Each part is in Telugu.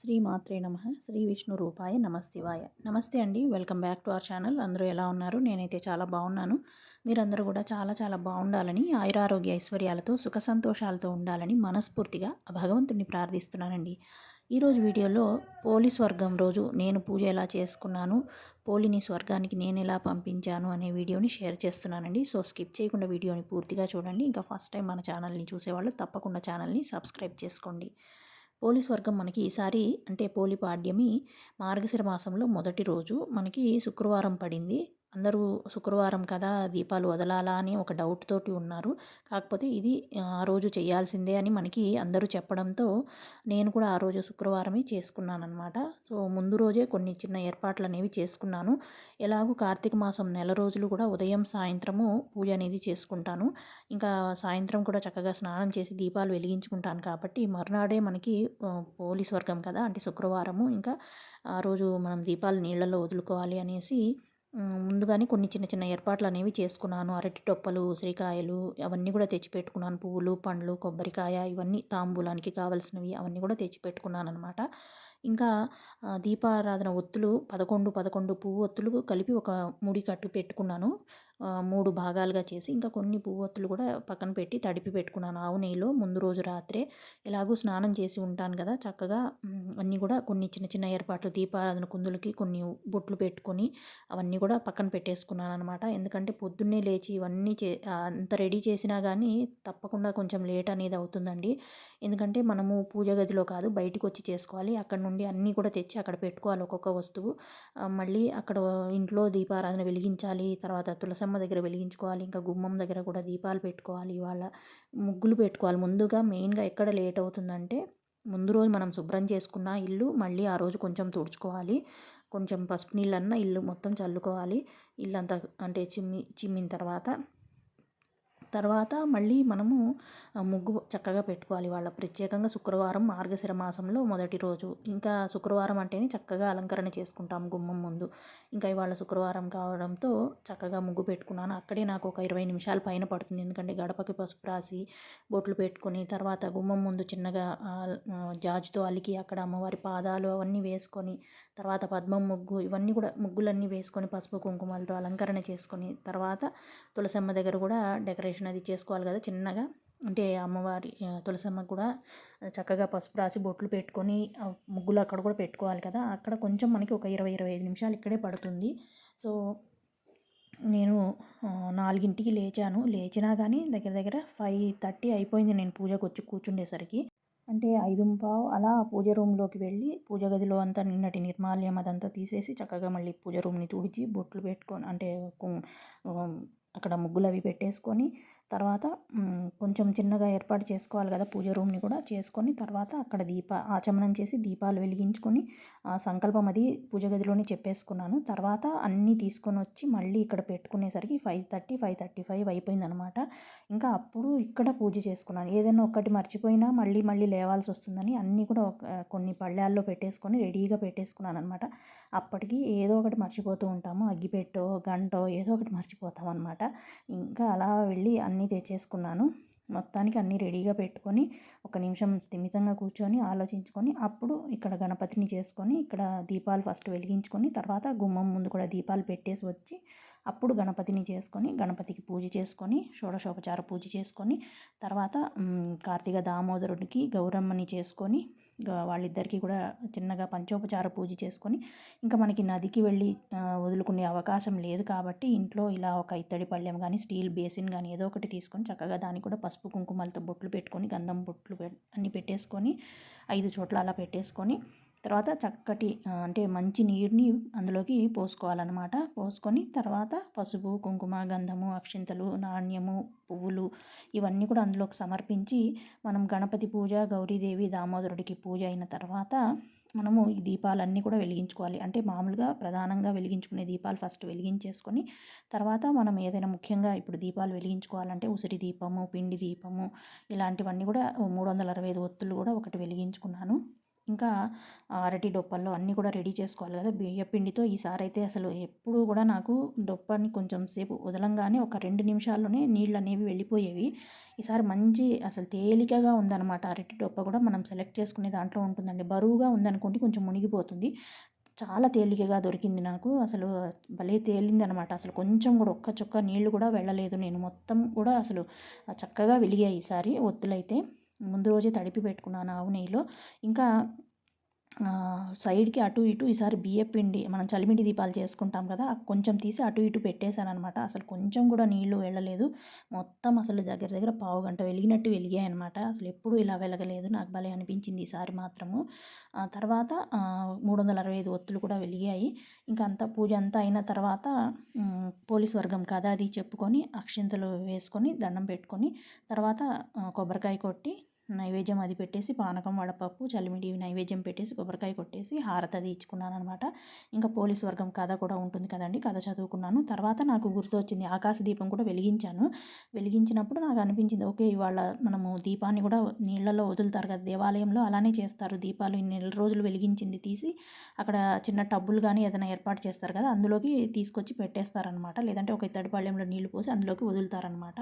శ్రీ మాత్రే నమ. శ్రీ విష్ణు రూపాయ నమశివాయ. నమస్తే అండి. Welcome back to our channel. అందరూ ఎలా ఉన్నారు? నేనైతే చాలా బాగున్నాను. మీరందరూ కూడా చాలా చాలా బాగుండాలని ఆయురారోగ్య ఐశ్వర్యాలతో సుఖ సంతోషాలతో ఉండాలని మనస్ఫూర్తిగా ఆ ప్రార్థిస్తున్నానండి. ఈరోజు వీడియోలో పోలి స్వర్గం రోజు నేను పూజ ఎలా చేసుకున్నాను పోలిని స్వర్గానికి నేను ఎలా పంపించాను అనే వీడియోని షేర్ చేస్తున్నానండి. సో స్కిప్ చేయకుండా వీడియోని పూర్తిగా చూడండి. ఇంకా ఫస్ట్ టైం మన ఛానల్ని చూసేవాళ్ళు తప్పకుండా ఛానల్ని సబ్స్క్రైబ్ చేసుకోండి. పోలీస్ వర్గం మనకి ఈసారి అంటే పోలి పాడ్యమి మార్గశిర మాసంలో మొదటి రోజు. మనకి శుక్రవారం పడింది. అందరూ శుక్రవారం కదా దీపాలు వదలాలా అని ఒక డౌట్ తోటి ఉన్నారు. కాకపోతే ఇది ఆ రోజు చేయాల్సిందే అని మనకి అందరూ చెప్పడంతో నేను కూడా ఆ రోజు శుక్రవారమే చేసుకున్నాను అనమాట సో ముందు రోజే కొన్ని చిన్న ఏర్పాట్లు అనేవి చేసుకున్నాను. ఎలాగూ కార్తీక మాసం నెల రోజులు కూడా ఉదయం సాయంత్రము పూజ అనేది చేసుకుంటాను. ఇంకా సాయంత్రం కూడా చక్కగా స్నానం చేసి దీపాలు వెలిగించుకుంటాను కాబట్టి మరునాడే మనకి పోలీస్ వర్గం కదా అంటే శుక్రవారము. ఇంకా ఆ రోజు మనం దీపాలు నీళ్ళల్లో వదులుకోవాలి అనేసి ముందుగానే కొన్ని చిన్న చిన్న ఏర్పాట్లు అనేవి చేసుకున్నాను. అరటి టొప్పలు ఉసిరికాయలు అవన్నీ కూడా తెచ్చిపెట్టుకున్నాను పువ్వులు పండ్లు కొబ్బరికాయ ఇవన్నీ తాంబూలానికి కావాల్సినవి అవన్నీ కూడా తెచ్చిపెట్టుకున్నాను అనమాట ఇంకా దీపారాధన ఒత్తులు పదకొండు పదకొండు పువ్వు ఒత్తులు కలిపి ఒక ముడి కట్టు పెట్టుకున్నాను. మూడు భాగాలుగా చేసి ఇంకా కొన్ని పువ్వొత్తులు కూడా పక్కన పెట్టి తడిపి పెట్టుకున్నాను. ఆవు నెయ్యిలో ముందు రోజు రాత్రే ఎలాగో స్నానం చేసి ఉంటాను కదా. చక్కగా అన్నీ కూడా కొన్ని చిన్న చిన్న ఏర్పాట్లు దీపారాధన కుందులకి కొన్ని బొట్లు పెట్టుకొని అవన్నీ కూడా పక్కన పెట్టేసుకున్నాను అనమాట ఎందుకంటే పొద్దున్నే లేచి ఇవన్నీ చే అంత రెడీ చేసినా కానీ తప్పకుండా కొంచెం లేట్ అనేది అవుతుందండి. ఎందుకంటే మనము పూజ గదిలో కాదు బయటకు వచ్చి చేసుకోవాలి. అక్కడ నుండి అన్నీ కూడా తెచ్చి అక్కడ పెట్టుకోవాలి ఒక్కొక్క వస్తువు. మళ్ళీ అక్కడ ఇంట్లో దీపారాధన వెలిగించాలి తర్వాత తులసి తులసమ్మ దగ్గర వెలిగించుకోవాలి ఇంకా గుమ్మం దగ్గర కూడా దీపాలు పెట్టుకోవాలి వాళ్ళ ముగ్గులు పెట్టుకోవాలి. ముందుగా మెయిన్గా ఎక్కడ లేట్ అవుతుందంటే ముందు రోజు మనం శుభ్రం చేసుకున్న ఇల్లు మళ్ళీ ఆ రోజు కొంచెం తుడుచుకోవాలి. కొంచెం పసుపు నీళ్ళన్నా ఇల్లు మొత్తం చల్లుకోవాలి. ఇల్లంతా అంటే చిమ్మి చిమ్మిన తర్వాత తర్వాత మళ్ళీ మనము ముగ్గు చక్కగా పెట్టుకోవాలి. వాళ్ళ ప్రత్యేకంగా శుక్రవారం మార్గశిర మాసంలో మొదటి రోజు. ఇంకా శుక్రవారం అంటేనే చక్కగా అలంకరణ చేసుకుంటాం గుమ్మం ముందు. ఇంకా ఇవాళ శుక్రవారం కావడంతో చక్కగా ముగ్గు పెట్టుకున్నాను. అక్కడే నాకు ఒక ఇరవై నిమిషాల పైన పడుతుంది. ఎందుకంటే గడపకి పసుపు రాసి బొట్లు పెట్టుకొని తర్వాత గుమ్మం ముందు చిన్నగా జాజుతో అలికి అక్కడ అమ్మవారి పాదాలు అవన్నీ వేసుకొని తర్వాత పద్మం ముగ్గు ఇవన్నీ కూడా ముగ్గులన్నీ వేసుకొని పసుపు కుంకుమలతో అలంకరణ చేసుకొని తర్వాత తులసమ్మ దగ్గర కూడా డెకరేషన్ అది చేసుకోవాలి కదా చిన్నగా. అంటే అమ్మవారి తులసమ్మ కూడా చక్కగా పసుపు రాసి బొట్లు పెట్టుకొని ముగ్గులు అక్కడ కూడా పెట్టుకోవాలి కదా. అక్కడ కొంచెం మనకి ఒక ఇరవై ఇరవై ఐదు నిమిషాలు ఇక్కడే పడుతుంది. సో నేను నాలుగింటికి లేచాను. లేచినా కానీ దగ్గర దగ్గర ఫైవ్ థర్టీ అయిపోయింది నేను పూజకు వచ్చి కూర్చుండేసరికి. అంటే ఐదుంపావు అలా పూజ రూమ్లోకి వెళ్ళి పూజ గదిలో అంతా నిన్నటి నిర్మాల్యం అదంతా తీసేసి చక్కగా మళ్ళీ పూజ రూమ్ని తుడిచి బొట్లు పెట్టుకొని అంటే అక్కడ ముగ్గులు అవి పెట్టేసుకొని తర్వాత కొంచెం చిన్నగా ఏర్పాటు చేసుకోవాలి కదా పూజ రూమ్ని కూడా. చేసుకొని తర్వాత అక్కడ దీప ఆచమనం చేసి దీపాలు వెలిగించుకొని సంకల్పం అది పూజ గదిలోనే చెప్పేసుకున్నాను. తర్వాత అన్నీ తీసుకొని వచ్చి మళ్ళీ ఇక్కడ పెట్టుకునేసరికి five thirty five thirty five అయిపోయిందనమాట. ఇంకా అప్పుడు ఇక్కడ పూజ చేసుకున్నాను. ఏదైనా ఒక్కటి మర్చిపోయినా మళ్ళీ మళ్ళీ లేవాల్సి వస్తుందని అన్నీ కూడా కొన్ని పళ్ళాల్లో పెట్టేసుకొని రెడీగా పెట్టేసుకున్నాను అనమాట అప్పటికి ఏదో ఒకటి మర్చిపోతూ ఉంటాము. అగ్గిపెట్టో గంటో ఏదో ఒకటి మర్చిపోతాం అనమాట ఇంకా అలా వెళ్ళి అన్ని అన్నీ తెచ్చేసుకున్నాను. మొత్తానికి అన్నీ రెడీగా పెట్టుకొని ఒక నిమిషం స్థిమితంగా కూర్చొని ఆలోచించుకొని అప్పుడు ఇక్కడ గణపతిని చేసుకొని ఇక్కడ దీపాలు ఫస్ట్ వెలిగించుకొని తర్వాత గుమ్మం ముందు కూడా దీపాలు పెట్టేసి వచ్చి అప్పుడు గణపతిని చేసుకొని గణపతికి పూజ చేసుకొని షోడశోపచార పూజ చేసుకొని తర్వాత కార్తీక దామోదరుడికి గౌరమ్మని చేసుకొని వాళ్ళిద్దరికీ కూడా చిన్నగా పంచోపచార పూజ చేసుకొని ఇంకా మనకి నదికి వెళ్ళి వదులుకునే అవకాశం లేదు కాబట్టి ఇంట్లో ఇలా ఒక ఇత్తడి పళ్ళెం కానీ స్టీల్ బేసిన్ కానీ ఏదో ఒకటి తీసుకొని చక్కగా దానికి కూడా పసుపు కుంకుమలతో బొట్లు పెట్టుకొని గంధం బొట్లు అన్నీ పెట్టేసుకొని ఐదు చోట్ల అలా పెట్టేసుకొని తర్వాత చక్కటి అంటే మంచి నీరుని అందులోకి పోసుకోవాలన్నమాట. పోసుకొని తర్వాత పసుపు కుంకుమ గంధము అక్షింతలు నాణ్యము పువ్వులు ఇవన్నీ కూడా అందులోకి సమర్పించి మనం గణపతి పూజ గౌరీదేవి దామోదరుడికి పూజ అయిన తర్వాత మనము ఈ దీపాలన్నీ కూడా వెలిగించుకోవాలి. అంటే మామూలుగా ప్రధానంగా వెలిగించుకునే దీపాలు ఫస్ట్ వెలిగించేసుకొని తర్వాత మనం ఏదైనా ముఖ్యంగా ఇప్పుడు దీపాలు వెలిగించుకోవాలంటే ఉసిరి దీపము పిండి దీపము ఇలాంటివన్నీ కూడా మూడు వందల అరవై ఐదు ఒత్తులు కూడా ఒకటి వెలిగించుకున్నాను. ఇంకా అరటి డొప్పల్లో అన్నీ కూడా రెడీ చేసుకోవాలి కదా. బియ్య పిండితో ఈసారి అయితే అసలు ఎప్పుడు కూడా నాకు డొప్పని కొంచెం సేపు వదలంగానే ఒక రెండు నిమిషాల్లోనే నీళ్ళు అనేవి వెళ్ళిపోయేవి. ఈసారి మంచి అసలు తేలికగా ఉందన్నమాట. అరటి డొప్ప కూడా మనం సెలెక్ట్ చేసుకునే దాంట్లో ఉంటుందండి. బరువుగా ఉందనుకోండి కొంచెం మునిగిపోతుంది. చాలా తేలికగా దొరికింది నాకు. అసలు భలే తేలింది అనమాట అసలు కొంచెం కూడా ఒక్క చుక్క నీళ్ళు కూడా వెళ్ళలేదు. నేను మొత్తం కూడా అసలు చక్కగా వెలిగాయి ఈసారి ఒత్తులైతే. ముందు రోజే తడిపి పెట్టుకున్నాను ఆవు నెయ్యిలో. ఇంకా సైడ్కి అటు ఇటు ఈసారి బియ్యం పిండి మనం చలిమిడి దీపాలు చేసుకుంటాం కదా కొంచెం తీసి అటు ఇటు పెట్టేశాను అనమాట అసలు కొంచెం కూడా నీళ్ళు వెళ్ళలేదు. మొత్తం అసలు దగ్గర దగ్గర పావు గంట వెలిగినట్టు వెలిగాయి అనమాట అసలు ఎప్పుడూ ఇలా వెలగలేదు. నాకు భలే అనిపించింది ఈసారి మాత్రము. తర్వాత మూడు వందల అరవై ఐదు ఒత్తులు కూడా వెలిగాయి. ఇంకా అంతా పూజ అంతా అయిన తర్వాత పోలీస్ వర్గం కదా అది చెప్పుకొని అక్షింతలు వేసుకొని దండం పెట్టుకొని తర్వాత కొబ్బరికాయ కొట్టి నైవేద్యం అది పెట్టేసి పానకం వడపప్పు చలిమిడి నైవేద్యం పెట్టేసి కొబ్బరికాయ కొట్టేసి హారతి అది ఇచ్చుకున్నాను అనమాట ఇంకా పోలీస్ వర్గం కథ కూడా ఉంటుంది కదండి కథ చదువుకున్నాను. తర్వాత నాకు గుర్తు వచ్చింది ఆకాశ దీపం కూడా వెలిగించాను. వెలిగించినప్పుడు నాకు అనిపించింది ఓకే ఇవాళ మనము దీపాన్ని కూడా నీళ్ళలో వదులుతారు కదా దేవాలయంలో అలానే చేస్తారు. దీపాలు నెల రోజులు వెలిగించింది తీసి అక్కడ చిన్న టబ్బులు కానీ ఏదైనా ఏర్పాటు చేస్తారు కదా అందులోకి తీసుకొచ్చి పెట్టేస్తారనమాట లేదంటే ఒక ఇత్తడి పళ్ళెంలో నీళ్ళు పోసి అందులోకి వదులుతారనమాట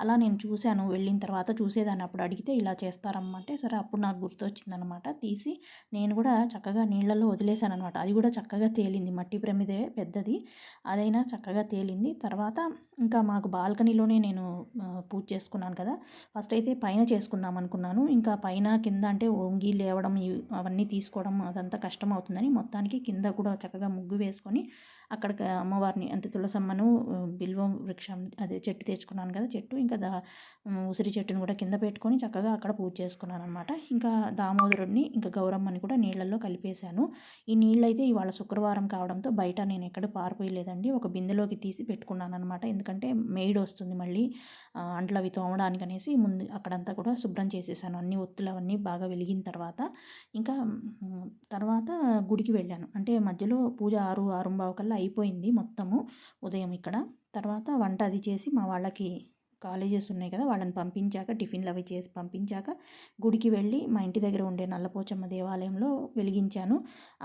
అలా నేను చూశాను వెళ్ళిన తర్వాత చూసేదాన్ని. అప్పుడు అడిగితే ఇలా చేస్తారమ్మంటే సరే అప్పుడు నాకు గుర్తొచ్చిందనమాట తీసి నేను కూడా చక్కగా నీళ్ళలో వదిలేశాను అనమాట అది కూడా చక్కగా తేలింది. మట్టి ప్రమిదే పెద్దది. అదైనా చక్కగా తేలింది. తర్వాత ఇంకా మాకు బాల్కనీలోనే నేను పూజ చేసుకున్నాను కదా. ఫస్ట్ అయితే పైన చేసుకుందాం అనుకున్నాను. ఇంకా పైన కింద అంటే వంగి లేవడం అవన్నీ తీసుకోవడం అదంతా కష్టం అవుతుందని మొత్తానికి కింద కూడా చక్కగా ముగ్గు వేసుకొని అక్కడికి అమ్మవారిని అంటే తులసమ్మను బిల్వం వృక్షం అదే చెట్టు తెచ్చుకున్నాను కదా చెట్టు. ఇంకా దా ఉసిరి చెట్టును కూడా కింద పెట్టుకొని చక్కగా అక్కడ పూజ చేసుకున్నాను అనమాట ఇంకా దామోదరుడిని ఇంకా గౌరమ్మని కూడా నీళ్ళల్లో కలిపేశాను. ఈ నీళ్ళు అయితే ఇవాళ శుక్రవారం కావడంతో బయట నేను ఎక్కడ పారిపోయలేదండి. ఒక బిందెలోకి తీసి పెట్టుకున్నాను అనమాట ఎందుకంటే మెయిడ్ వస్తుంది మళ్ళీ. అంట్లు అవి తోమడానికి అనేసి ముందు అక్కడంతా కూడా శుభ్రం చేసేసాను. అన్ని ఒత్తులు అవన్నీ బాగా వెలిగిన తర్వాత ఇంకా తర్వాత గుడికి వెళ్ళాను. అంటే మధ్యలో పూజ ఆరు ఆరుంబావు కల్లా అయిపోయింది మొత్తము ఉదయం ఇక్కడ. తర్వాత వంట అది చేసి మా వాళ్ళకి కాలేజెస్ ఉన్నాయి కదా వాళ్ళని పంపించాక టిఫిన్లు అవి చేసి పంపించాక గుడికి వెళ్ళి మా ఇంటి దగ్గర ఉండే నల్లపోచమ్మ దేవాలయంలో వెలిగించాను.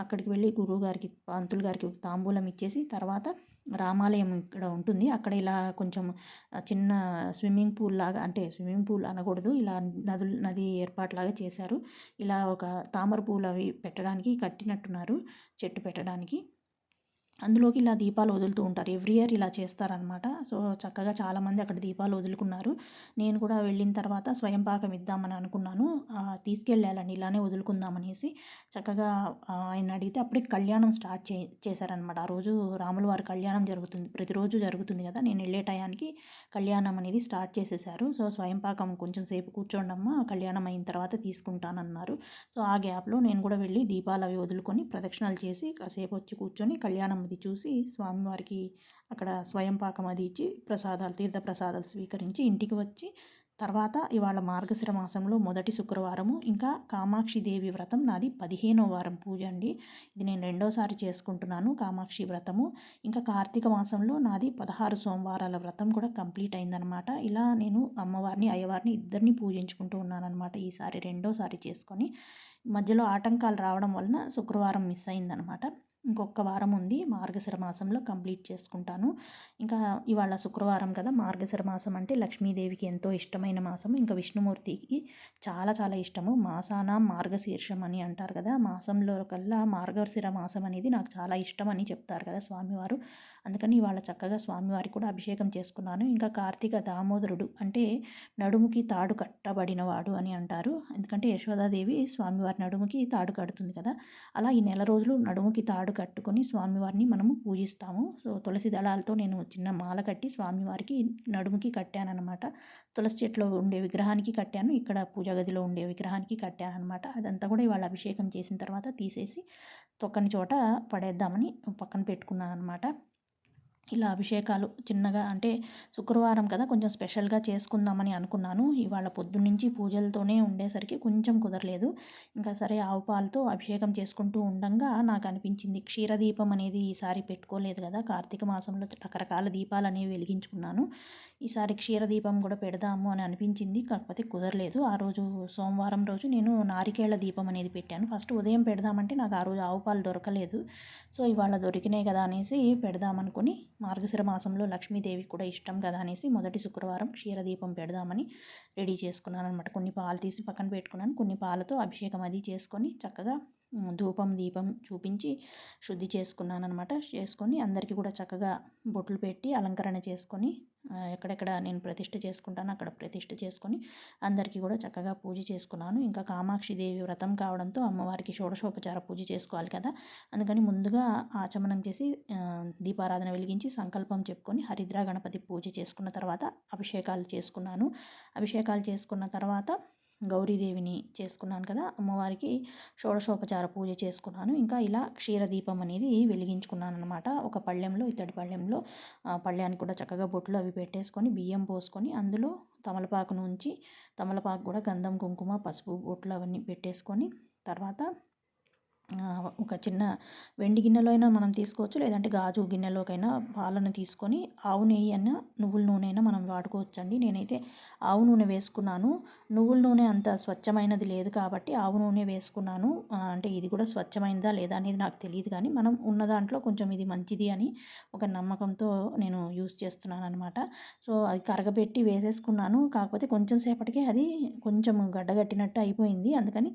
అక్కడికి వెళ్ళి గురువు గారికి పంతులు గారికి తాంబూలం ఇచ్చేసి తర్వాత రామాలయం ఇక్కడ ఉంటుంది. అక్కడ ఇలా కొంచెం చిన్న స్విమ్మింగ్ పూల్ లాగా అంటే స్విమ్మింగ్ పూల్ అనకూడదు ఇలా నదులు నది ఏర్పాట్లాగా చేశారు. ఇలా ఒక తామర పూలు అవి పెట్టడానికి కట్టినట్టున్నారు చెట్టు పెట్టడానికి. అందులోకి ఇలా దీపాలు వదులుతూ ఉంటారు. ఎవ్రీ ఇయర్ ఇలా చేస్తారనమాట సో చక్కగా చాలామంది అక్కడ దీపాలు వదులుకున్నారు. నేను కూడా వెళ్ళిన తర్వాత స్వయం పాకం ఇద్దామని అనుకున్నాను. తీసుకెళ్ళాలని ఇలానే వదులుకుందామనేసి. చక్కగా ఆయన అడిగితే అప్పుడే కళ్యాణం స్టార్ట్ చే చేశారనమాట ఆ రోజు రాముల వారి కళ్యాణం జరుగుతుంది. ప్రతిరోజు జరుగుతుంది కదా నేను వెళ్ళే టయానికి కళ్యాణం అనేది స్టార్ట్ చేసేసారు సో స్వయం పాకం కొంచెం సేపు కూర్చోండమ్మా కళ్యాణం అయిన తర్వాత తీసుకుంటానన్నారు. సో ఆ గ్యాప్లో నేను కూడా వెళ్ళి దీపాలు అవి వదులుకొని ప్రదక్షిణాలు చేసి కాసేపు వచ్చి కూర్చొని కళ్యాణం అది చూసి స్వామివారికి అక్కడ స్వయం పాకం అది ఇచ్చి ప్రసాదాలు తీర్థ ప్రసాదాలు స్వీకరించి ఇంటికి వచ్చి తర్వాత ఇవాళ మార్గశిర మాసంలో మొదటి శుక్రవారము. ఇంకా కామాక్షి దేవి వ్రతం నాది పదిహేనో వారం పూజ అండి. ఇది నేను రెండోసారి చేసుకుంటున్నాను కామాక్షి వ్రతము. ఇంకా కార్తీక మాసంలో నాది పదహారు సోమవారాల వ్రతం కూడా కంప్లీట్ అయిందనమాట. ఇలా నేను అమ్మవారిని అయ్యవారిని ఇద్దరిని పూజించుకుంటూ ఉన్నానమాట ఈసారి రెండోసారి చేసుకొని. మధ్యలో ఆటంకాలు రావడం వలన శుక్రవారం మిస్ అయిందనమాట. ఇంకొక వారం ఉంది. మార్గశిర మాసంలో కంప్లీట్ చేసుకుంటాను. ఇంకా ఇవాళ శుక్రవారం కదా మార్గశిర మాసం అంటే లక్ష్మీదేవికి ఎంతో ఇష్టమైన మాసం. ఇంకా విష్ణుమూర్తికి చాలా చాలా ఇష్టము. మాసాన మార్గశీర్షం అని అంటారు కదా మాసంలో కల్లా మార్గశిర మాసం అనేది నాకు చాలా ఇష్టం అని చెప్తారు కదా స్వామివారు. అందుకని ఇవాళ చక్కగా స్వామివారికి కూడా అభిషేకం చేసుకున్నాను. ఇంకా కార్తీక దామోదరుడు అంటే నడుముకి తాడు కట్టబడినవాడు అని అంటారు. ఎందుకంటే యశోదాదేవి స్వామివారి నడుముకి తాడు కడుతుంది కదా. అలా ఈ నెల రోజులు నడుముకి తాడు కట్టుకొని స్వామివారిని మనము పూజిస్తాము. సో తులసి దళాలతో నేను చిన్న మాల కట్టి స్వామివారికి నడుముకి కట్టానమాట తులసి చెట్లో ఉండే విగ్రహానికి కట్టాను. ఇక్కడ పూజ గదిలో ఉండే విగ్రహానికి కట్టాను అనమాట అదంతా కూడా ఇవాళ అభిషేకం చేసిన తర్వాత తీసేసి తొక్కని చోట పడేద్దామని పక్కన పెట్టుకున్నాను అనమాట ఇలా అభిషేకాలు చిన్నగా అంటే శుక్రవారం కదా కొంచెం స్పెషల్గా చేసుకుందామని అనుకున్నాను. ఇవాళ పొద్దున్నుంచి పూజలతోనే ఉండేసరికి కొంచెం కుదరలేదు. ఇంకా సరే ఆవు పాలతో అభిషేకం చేసుకుంటూ ఉండంగా నాకు అనిపించింది. క్షీరదీపం అనేది ఈసారి పెట్టుకోలేదు కదా. కార్తీక మాసంలో రకరకాల దీపాలు అనేవి వెలిగించుకున్నాను. ఈసారి క్షీరదీపం కూడా పెడదాము అని అనిపించింది. కాకపోతే కుదరలేదు. ఆ రోజు సోమవారం రోజు నేను నారికేళ్ళ దీపం అనేది పెట్టాను. ఫస్ట్ ఉదయం పెడదామంటే నాకు ఆ రోజు ఆవు పాలు దొరకలేదు. సో ఇవాళ దొరికినాయి కదా అనేసి పెడదామనుకుని మార్గశిర మాసంలో లక్ష్మీదేవి కూడా ఇష్టం కదా అనేసి మొదటి శుక్రవారం క్షీరదీపం పెడదామని రెడీ చేసుకున్నాను అనమాట కొన్ని పాలు తీసి పక్కన పెట్టుకున్నాను. కొన్ని పాలతో అభిషేకం అది చేసుకొని చక్కగా ధూపం దీపం చూపించి శుద్ధి చేసుకున్నాను అనమాట చేసుకొని అందరికీ కూడా చక్కగా బొట్లు పెట్టి అలంకరణ చేసుకొని ఎక్కడెక్కడ నేను ప్రతిష్ఠ చేసుకుంటానో అక్కడ ప్రతిష్ఠ చేసుకొని అందరికీ కూడా చక్కగా పూజ చేసుకున్నాను. ఇంకా కామాక్షి దేవి వ్రతం కావడంతో అమ్మవారికి షోడశోపచార పూజ చేసుకోవాలి కదా. అందుకని ముందుగా ఆచమనం చేసి దీపారాధన వెలిగించి సంకల్పం చెప్పుకొని హరిద్ర గణపతి పూజ చేసుకున్న తర్వాత అభిషేకాలు చేసుకున్నాను. అభిషేకాలు చేసుకున్న తర్వాత గౌరీదేవిని చేసుకున్నాను కదా అమ్మవారికి షోడశోపచార పూజ చేసుకున్నాను. ఇంకా ఇలా క్షీరదీపం అనేది వెలిగించుకున్నాను అనమాట ఒక పళ్ళెంలో ఇత్తడి పళ్ళెంలో పళ్ళెానికి కూడా చక్కగా బొట్లు అవి పెట్టేసుకొని బియ్యం పోసుకొని అందులో తమలపాకును ఉంచి తమలపాకు కూడా గంధం కుంకుమ పసుపు బొట్లు అవన్నీ పెట్టేసుకొని తర్వాత ఒక చిన్న వెండి గిన్నెలో అయినా మనం తీసుకోవచ్చు లేదంటే గాజు గిన్నెలోకైనా పాలను తీసుకొని ఆవు నెయ్యి అయినా నువ్వుల నూనె అయినా మనం వాడుకోవచ్చండి. నేనైతే ఆవు నూనె వేసుకున్నాను. నువ్వుల నూనె అంత స్వచ్ఛమైనది లేదు కాబట్టి ఆవు నూనె వేసుకున్నాను. అంటే ఇది కూడా స్వచ్ఛమైనదా లేదా అనేది నాకు తెలియదు కానీ మనం ఉన్న దాంట్లో కొంచెం ఇది మంచిది అని ఒక నమ్మకంతో నేను యూస్ చేస్తున్నాను అనమాట సో అది కరగబెట్టి వేసేసుకున్నాను. కాకపోతే కొంచెం సేపటికే అది కొంచెం గడ్డగట్టినట్టు అయిపోయింది. అందుకని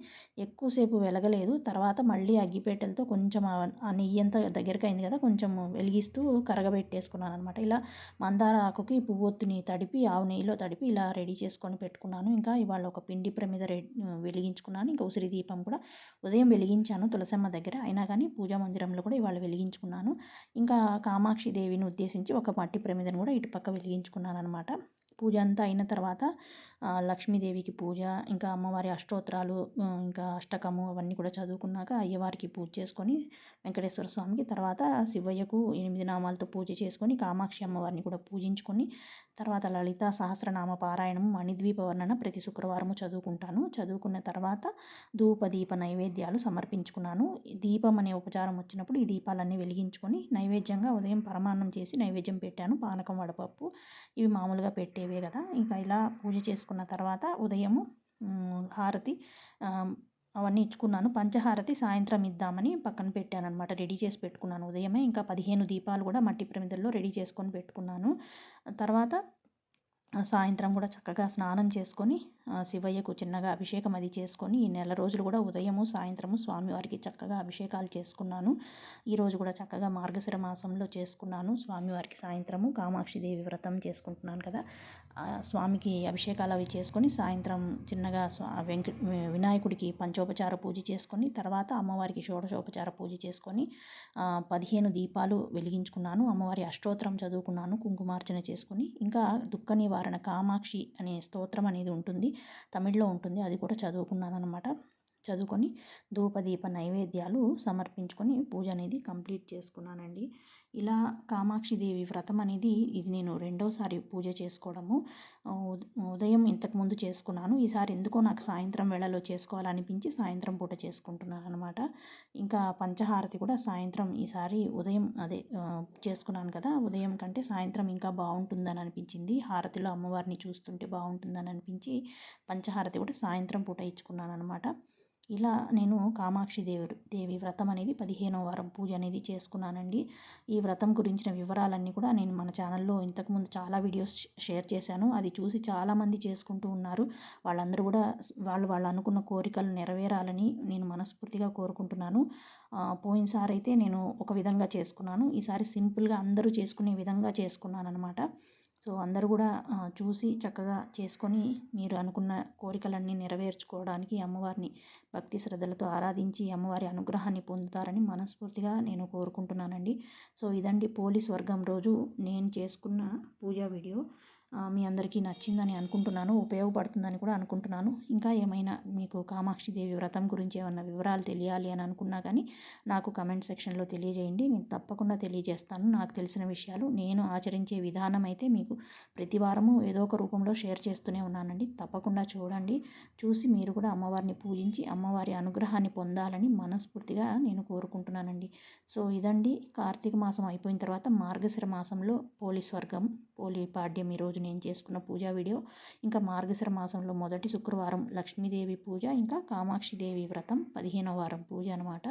ఎక్కువసేపు వెలగలేదు. తర్వాత మళ్ళీ మళ్ళీ అగ్గిపేటలతో కొంచెం ఆ నెయ్యి అంతా దగ్గరికి అయింది కదా కొంచెం వెలిగిస్తూ కరగబెట్టేసుకున్నాను అనమాట ఇలా మందార ఆకుకి పువ్వొత్తుని తడిపి ఆవు నెయ్యిలో తడిపి ఇలా రెడీ చేసుకొని పెట్టుకున్నాను. ఇంకా ఇవాళ ఒక పిండి ప్రమిద వెలిగించుకున్నాను. ఇంకా ఉసిరి దీపం కూడా ఉదయం వెలిగించాను తులసమ్మ దగ్గర. అయినా కానీ పూజా మందిరంలో కూడా ఇవాళ వెలిగించుకున్నాను. ఇంకా కామాక్షి దేవిని ఉద్దేశించి ఒక మట్టి ప్రమిదను కూడా ఇటుపక్క వెలిగించుకున్నాను అనమాట పూజ అంతా అయిన తర్వాత లక్ష్మీదేవికి పూజ ఇంకా అమ్మవారి అష్టోత్తరాలు ఇంకా అష్టకము అవన్నీ కూడా చదువుకున్నాక అయ్యవారికి పూజ చేసుకొని వెంకటేశ్వర స్వామికి తర్వాత శివయ్యకు ఎనిమిది నామాలతో పూజ చేసుకొని కామాక్షి అమ్మవారిని కూడా పూజించుకొని తర్వాత లలిత సహస్రనామ పారాయణము మణిద్వీప వర్ణన ప్రతి శుక్రవారము చదువుకుంటాను. చదువుకున్న తర్వాత ధూప దీప నైవేద్యాలు సమర్పించుకున్నాను. దీపం అనే ఉపచారం వచ్చినప్పుడు ఈ దీపాలన్నీ వెలిగించుకొని నైవేద్యంగా ఉదయం పరమాన్నం చేసి నైవేద్యం పెట్టాను. పానకం వడపప్పు ఇవి మామూలుగా పెట్టేవే కదా. ఇంకా ఇలా పూజ చేసుకున్న తర్వాత ఉదయము హారతి అవన్నీ ఇచ్చుకున్నాను. పంచహారతి సాయంత్రం ఇద్దామని పక్కన పెట్టాను అనమాట రెడీ చేసి పెట్టుకున్నాను ఉదయమే. ఇంకా పదిహేను దీపాలు కూడా మట్టి ప్రమిదల్లో రెడీ చేసుకొని పెట్టుకున్నాను. తర్వాత సాయంత్రం కూడా చక్కగా స్నానం చేసుకొని శివయ్యకు చిన్నగా అభిషేకం అది చేసుకొని ఈ నెల రోజులు కూడా ఉదయము సాయంత్రము స్వామివారికి చక్కగా అభిషేకాలు చేసుకున్నాను. ఈరోజు కూడా చక్కగా మార్గశిర మాసంలో చేసుకున్నాను. స్వామివారికి సాయంత్రము కామాక్షిదేవి వ్రతం చేసుకుంటున్నాను కదా. స్వామికి అభిషేకాలు అవి చేసుకొని సాయంత్రం చిన్నగా వెంక వినాయకుడికి పంచోపచార పూజ చేసుకొని తర్వాత అమ్మవారికి షోడశోపచార పూజ చేసుకొని పదిహేను దీపాలు వెలిగించుకున్నాను. అమ్మవారి అష్టోత్తరం చదువుకున్నాను కుంకుమార్చన చేసుకొని ఇంకా దుఃఖ నివారణ కామాక్షి అనే స్తోత్రం అనేది ఉంటుంది. తమిళ్ళో ఉంటుంది. అది కూడా చదువుకున్నాను అనమాట చదువుకొని ధూపదీప నైవేద్యాలు సమర్పించుకొని పూజ అనేది కంప్లీట్ చేసుకున్నానండి. ఇలా కామాక్షిదేవి వ్రతం అనేది ఇది నేను రెండోసారి పూజ చేసుకోవడము ఉదయం ఇంతకుముందు చేసుకున్నాను. ఈసారి ఎందుకో నాకు సాయంత్రం వేళలో చేసుకోవాలనిపించి సాయంత్రం పూట చేసుకుంటున్నాను అనమాట ఇంకా పంచహారతి కూడా సాయంత్రం ఈసారి ఉదయం అదే చేసుకున్నాను కదా ఉదయం కంటే సాయంత్రం ఇంకా బాగుంటుందని అనిపించింది. హారతిలో అమ్మవారిని చూస్తుంటే బాగుంటుందని అనిపించి పంచహారతి కూడా సాయంత్రం పూట ఇచ్చుకున్నాను అనమాట ఇలా నేను కామాక్షి దేవుడు దేవి వ్రతం అనేది పదిహేనో వారం పూజ అనేది చేసుకున్నానండి. ఈ వ్రతం గురించిన వివరాలన్నీ కూడా నేను మన ఛానల్లో ఇంతకుముందు చాలా వీడియోస్ షేర్ చేశాను. అది చూసి చాలామంది చేసుకుంటూ ఉన్నారు. వాళ్ళందరూ కూడా వాళ్ళు వాళ్ళు అనుకున్న కోరికలు నెరవేరాలని నేను మనస్ఫూర్తిగా కోరుకుంటున్నాను. పోయినసారి అయితే నేను ఒక విధంగా చేసుకున్నాను. ఈసారి సింపుల్గా అందరూ చేసుకునే విధంగా చేసుకున్నాను అనమాట సో అందరూ కూడా చూసి చక్కగా చేసుకొని మీరు అనుకున్న కోరికలన్నీ నెరవేర్చుకోవడానికి అమ్మవారిని భక్తి శ్రద్ధలతో ఆరాధించి అమ్మవారి అనుగ్రహాన్ని పొందుతారని మనస్ఫూర్తిగా నేను కోరుకుంటున్నానండి. సో ఇదండి పోలీస్ వర్గం రోజు నేను చేసుకున్న పూజా వీడియో. మీ అందరికీ నచ్చిందని అనుకుంటున్నాను ఉపయోగపడుతుందని కూడా అనుకుంటున్నాను. ఇంకా ఏమైనా మీకు కామాక్షిదేవి వ్రతం గురించి ఏమైనా వివరాలు తెలియాలి అని అనుకున్నా కానీ నాకు కమెంట్ సెక్షన్లో తెలియజేయండి. నేను తప్పకుండా తెలియజేస్తాను. నాకు తెలిసిన విషయాలు నేను ఆచరించే విధానం అయితే మీకు ప్రతి వారము ఏదో ఒక రూపంలో షేర్ చేస్తూనే ఉన్నానండి. తప్పకుండా చూడండి. చూసి మీరు కూడా అమ్మవారిని పూజించి అమ్మవారి అనుగ్రహాన్ని పొందాలని మనస్ఫూర్తిగా నేను కోరుకుంటున్నానండి. సో ఇదండి. కార్తీక మాసం అయిపోయిన తర్వాత మార్గశిర మాసంలో పోలీస్ వర్గం పోలీ పాడ్యం ఈరోజు నేను చేసుకున్న పూజా వీడియో. ఇంకా మార్గశిర మాసంలో మొదటి శుక్రవారం లక్ష్మీదేవి పూజ ఇంకా కామాక్షిదేవి వ్రతం పదిహేనో వారం పూజ అనమాట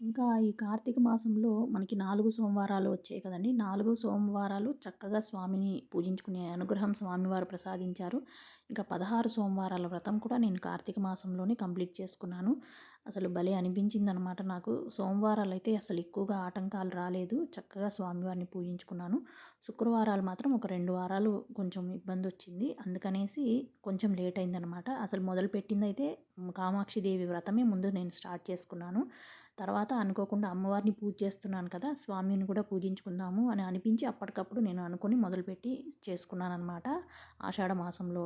ఇంకా ఈ కార్తీక మాసంలో మనకి నాలుగు సోమవారాలు వచ్చాయి కదండి. నాలుగు సోమవారాలు చక్కగా స్వామిని పూజించుకునే అనుగ్రహం స్వామివారు ప్రసాదించారు. ఇంకా పదహారు సోమవారాల వ్రతం కూడా నేను కార్తీక మాసంలోనే కంప్లీట్ చేసుకున్నాను. అసలు భలే అనిపించింది అనమాట నాకు. సోమవారాలు అయితే అసలు ఎక్కువగా ఆటంకాలు రాలేదు. చక్కగా స్వామివారిని పూజించుకున్నాను. శుక్రవారాలు మాత్రం ఒక రెండు వారాలు కొంచెం ఇబ్బంది వచ్చింది. అందుకనేసి కొంచెం లేట్ అయిందనమాట అసలు మొదలు పెట్టింది అయితే కామాక్షి దేవి వ్రతమే ముందు నేను స్టార్ట్ చేసుకున్నాను. తర్వాత అనుకోకుండా అమ్మవారిని పూజ చేస్తున్నాను కదా స్వామిని కూడా పూజించుకుందాము అని అనిపించి అప్పటికప్పుడు నేను అనుకుని మొదలుపెట్టి చేసుకున్నాను అనమాట ఆషాఢ మాసంలో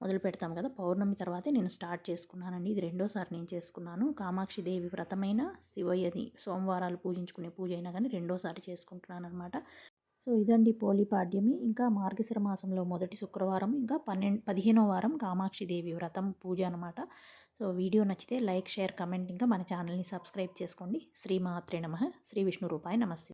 మొదలు పెడతాం కదా పౌర్ణమి తర్వాతే నేను స్టార్ట్ చేసుకున్నానండి. ఇది రెండోసారి నేను చేసుకున్నాను. కామాక్షి దేవి వ్రతమైన శివయ్యది సోమవారాలు పూజించుకునే పూజ అయినా కానీ రెండోసారి చేసుకుంటున్నాను అనమాట సో ఇదండి పోలిపాడ్యమి ఇంకా మార్గశిర మాసంలో మొదటి శుక్రవారం ఇంకా పన్నెండు పదిహేనో వారం కామాక్షి దేవి వ్రతం పూజ అనమాట సో వీడియో నచ్చితే లైక్ షేర్ కమెంట్ ఇంకా మన ఛానల్ని సబ్స్క్రైబ్ చేసుకోండి. శ్రీమాత్రే నమ. శ్రీ విష్ణు రూపాయ నమస్తే